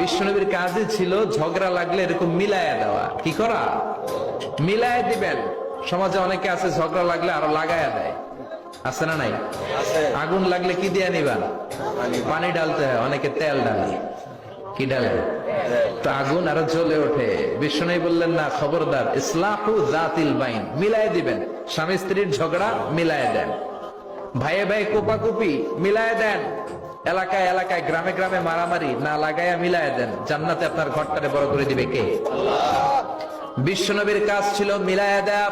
বিশ্বনবীর কাজে ছিল ঝগড়া লাগলে এরকম মিলায়া দেওয়া। কি করা? মিলায়া দিবেন। সমাজে অনেকে আছে ঝগড়া লাগলে আরও লাগায়া দেয়। আছে না নাই? আগুন লাগলে কি দিয়ে নিবা? পানি। ডালতে হয় অনেকে তেল ডালে কি ডালে তো আগুন আরও জ্বলে ওঠে। বিষ্ণু বললেন না খবরদার ইসলাহু জাতিল বাইন। মিলায় দিবেন। স্বামী স্ত্রীর ঝগড়া মিলায় দেন। ভাইয়ে ভাই কোপাকুপি মিলায় দেন। এলাকায় এলাকায়, গ্রামে গ্রামে মারামারি না লাগাইয়া মিলায় দেন। জান্নাতে আপনার ঘরটারে বড় করে দিবে কে? বিশ্বনবীর কাজ ছিল মিলায় দেয়া।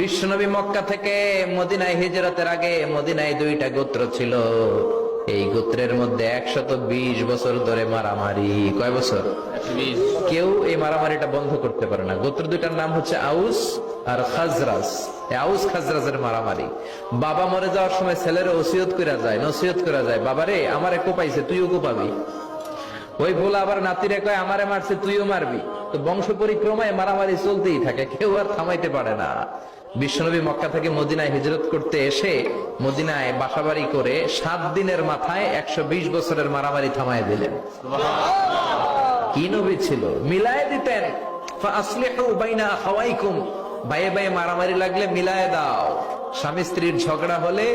বিশ্বনবী মক্কা থেকে মদিনায় হিজরতের আগে মদিনায় দুইটা গোত্র ছিল। এই গোত্রের মধ্যে একশত বিশ বছর ধরে মারামারি। কয় বছর? কেউ এই মারামারিটা বন্ধ করতে পারে না। গোত্র দুইটার নাম হচ্ছে আউস আর খাজরাস এই আউস খাজরাজের মারামারি। বাবা মরে যাওয়ার সময় ছেলের ওসিয়ত করা যায় নসিহত করা যায় বাবারে আমারে কোপাইছে তুইও কোপাবি? ওই বলে আবার নাতিরে কয় আমারে মারছে তুইও মারবি? তো বংশ পরিক্রমায় মারামারি চলতেই থাকে কেউ আর থামাইতে পারে না। বিশ্বনবী মক্কা থেকে মদিনায় হিজরত করতে এসে মদিনায় বাসাবাড়ি করে সাত দিনের মাথায় একশো বিশ বছরের মারামারি থামায় দিলেন। কি নবী ছিল? মিলায় দিতেন। ফাসলিহু বাইনা আখাওয়াইকুম। ভাইয়ে ভাইয়ে মারামারি লাগলে মিলায় দাও। স্বামী স্ত্রীর ঝগড়া হলে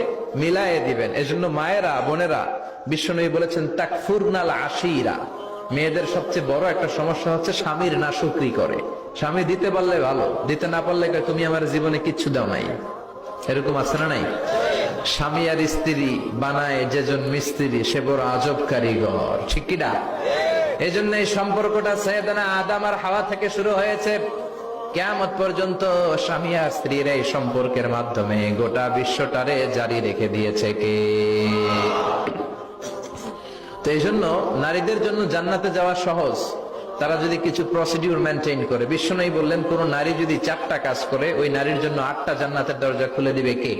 মিলায়ে দিবেন। এজন্য মায়েরা বোনেরা বিশ্বনবী বলেছেন তাকফুরনাল আশিরা। মেয়েদের সবচেয়ে বড় একটা সমস্যা হচ্ছে স্বামীর না শুকরি করে। স্বামী দিতে পারলে ভালো, দিতে না পারলে তুমি আমার জীবনে কিচ্ছু দাও নাই। এরকম আছে না নাই? স্বামী আর স্ত্রী বানায় যেজন মিস্ত্রি, সে বড় আজব কারিগর। ঠিক কিনা এই জন্য এই সম্পর্কটা সৈয়দনা আদাম আর হাওয়া থেকে শুরু হয়েছে। কেমত পর্যন্ত স্বামী আর স্ত্রীর এই সম্পর্কের মাধ্যমে গোটা বিশ্বটারে জারি রেখে দিয়েছে কে? তো এই জন্য নারীদের জন্য জান্নাতে যাওয়া সহজ। তারা যদি কিছু প্রসিডিউর মেনটেন করে। বিশ্বনয়ী বললেন, কোন নারী যদি চারটা কাজ করে, ওই নারীর জন্য আটটা জান্নাতের দরজা খুলে দিবে কে?